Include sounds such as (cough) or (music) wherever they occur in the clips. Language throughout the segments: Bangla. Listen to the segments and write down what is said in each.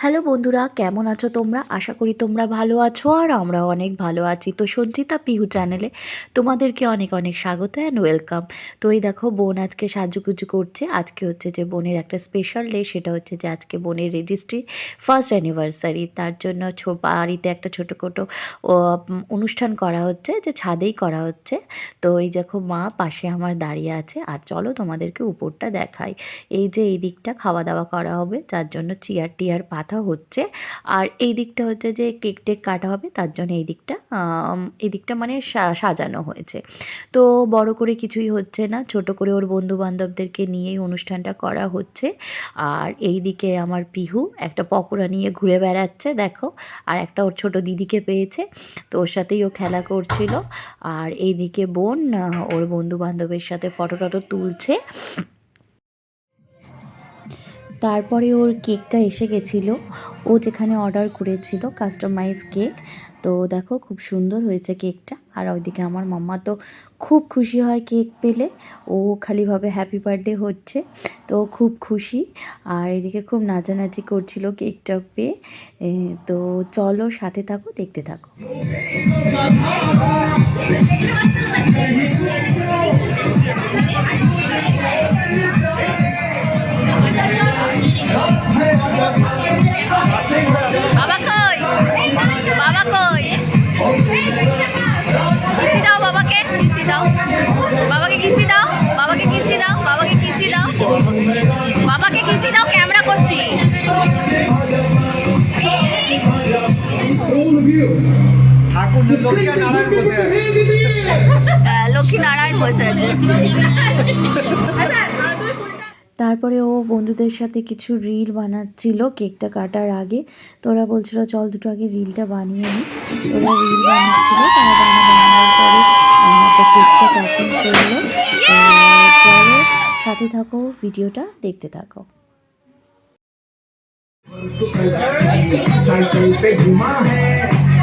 হ্যালো বন্ধুরা কেমন আছো তোমরা? আশা করি তোমরা ভালো আছো আর আমরাও অনেক ভালো আছি। তো সঞ্চিতা পিহু চ্যানেলে তোমাদেরকে অনেক অনেক স্বাগত অ্যান্ড ওয়েলকাম তো এই দেখো বোন আজকে সাজুগুজু করছে। আজকে হচ্ছে যে বোনের একটা স্পেশাল ডে সেটা হচ্ছে যে আজকে বোনের রেজিস্ট্রি ফার্স্ট অ্যানিভার্সারি তার জন্য বাড়িতে একটা ছোটোখাটো ও, অনুষ্ঠান করা হচ্ছে যে ছাদেই করা হচ্ছে। তো এই দেখো মা পাশে আমার দাঁড়িয়ে আছে। আর চলো তোমাদেরকে উপরটা দেখাই। এই যে এই দিকটা খাওয়া দাওয়া করা হবে যার জন্য চেয়ার টিয়ার পাতা হচ্ছে। আর এই দিকটা হচ্ছে যে কেক টেক কাটা হবে, তার জন্য এই দিকটা এই দিকটা মানে সাজানো হয়েছে। তো বড় করে কিছুই হচ্ছে না, ছোট করে ওর বন্ধু বান্ধবদেরকে নিয়েই অনুষ্ঠানটা করা হচ্ছে। আর এই দিকে আমার পিহু একটা পকোড়া নিয়ে ঘুরে বেড়াচ্ছে, দেখো। আর একটা ওর ছোট দিদিকে পেয়েছে, তো ওর সাথেই ও খেলা করছিল। আর এইদিকে বোন ওর বন্ধু বান্ধবের সাথে ফটো টটো তুলছে। তারপরে ওর কেকটা এসে গেছিল। ও যেখানে অর্ডার করেছিল কাস্টমাইজ কেক তো দেখো খুব সুন্দর হয়েছে কেকটা। আর ওইদিকে আমার মাম্মা তো খুব খুশি হয় কেক পেলে। ও খালিভাবে হ্যাপি বার্থডে হচ্ছে, তো খুব খুশি। আর এদিকে খুব নাচানাচি করছিল কেকটা পেয়ে। তো চলো সাথে থাকো, দেখতে থাকো। লক্ষ্মী (laughs) আর নারায়ণ বসে আছে আহ, লক্ষ্মী নারায়ণ বসে আছে তারপরে ও বন্ধুদের সাথে কিছু রিল বানাচ্ছিল কেকটা কাটার আগে তো ওরা বলছিল চল দুটো আগে রিলটা বানিয়ে নিই তো ওরা রিল বানাচ্ছিল তারা বানা বানানোর পরে আহ, তো কেকটা কাটিং করলো তো চলো সাথে থাকো ভিডিওটা দেখতে থাকো साइकिल पे घुमा है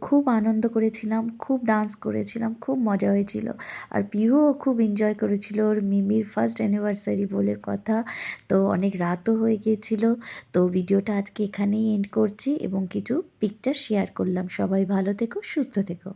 খুব আনন্দ করেছিলাম, খুব ডান্স করেছিলাম, খুব মজা হয়েছিল। আর পিহুও খুব এনজয় করেছিল ওর মিমির ফার্স্ট অ্যানিভার্সারি বলে কথা। তো অনেক রাতও হয়ে গিয়েছিল। তো ভিডিওটা আজকে এখানেই এন্ড করছি এবং কিছু পিকচার শেয়ার করলাম। সবাই ভালো থেকো, সুস্থ থেকো।